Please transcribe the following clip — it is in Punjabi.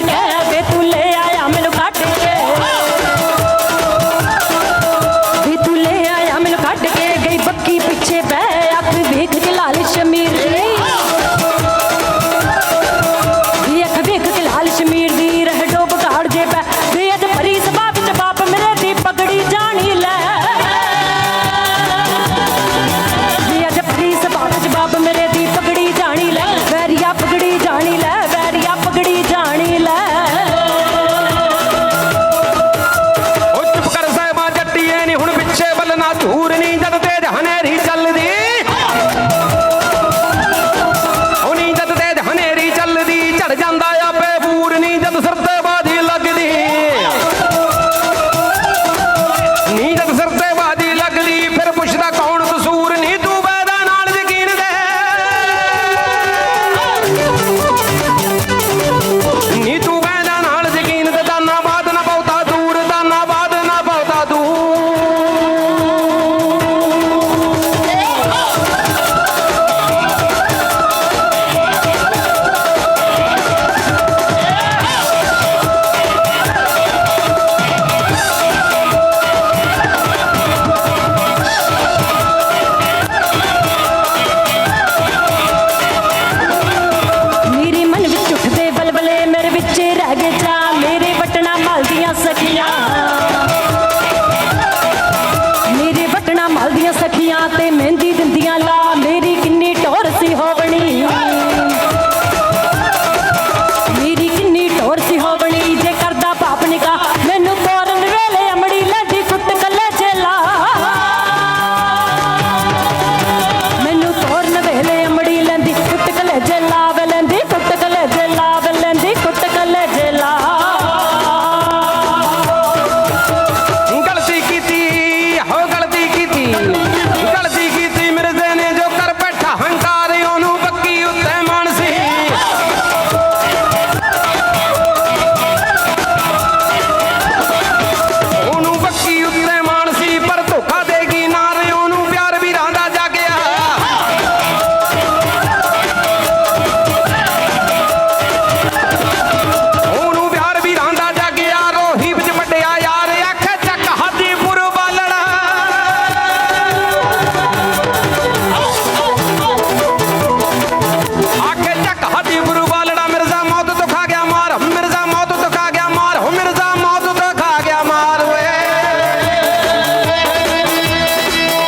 ਦੱਸਿਆ ਤੈਨੂੰ ਸੱਚ ਰਹੀ ਮੈਂ ਕਹਿ ਵੇ ਤੂੰ ਲੈ ਆਇਆ, ਮੈਨੂੰ ਕੱਢ ਕੇ। ਵੀ ਤੂੰ ਲੈ ਆਇਆ, ਮੈਨੂੰ ਕੱਢ ਕੇ ਗਈ ਬੱਕੀ ਪਿੱਛੇ ਬਹਿ, ਅੱਖ ਵੇਖ ਕੇ ਲਾਲ ਸ਼ਮੀਰ ਦੀ। ਵੀ ਅੱਖ ਵੇਖ ਕੇ ਲਾਲ ਸ਼ਮੀਰ ਦੀ, ਰਹਿ ਡੋਬ ਘਾੜ ਜੇ ਪੈ ਵੀ ਅੱਜ ਭਰੀ ਸਭਾ ਵਿੱਚ ਬਾਪ ਮੇਰੇ ਦੀ ਪਗੜੀ ਜਾਣੀ ਲੈ। ਵੀ ਅੱਜ ਭਰੀ ਸਭਾ ਵਿੱਚ ਬਾਪ ਮੇਰੇ ਦੀ ਪਗੜੀ ਜਾਣੀ ਲੈ ਵੈਰੀਆ ਪਗੜੀ ਜਾਣੀ ਲੈ ਵੈਰੀਆ ਪਗੜੀ ਜਾਣੀ ਲੈ ਉਹ ਚੁੱਪ ਕਰ ਸਾਹਿਬਾ ਜੱਟੀਏ ਨਹੀਂ ਹੁਣ ਪਿੱਛੇ 国に立て跳ねる人 ਨੇ ਜਾ ਮੇਰੇ ਬਟਣਾ ਮਲਦੀਆਂ ਸਖੀਆਂ। ਮੇਰੇ ਬਟਣਾ ਮਲਦੀਆਂ ਸਖੀਆਂ ਤੇ ਮੈਂ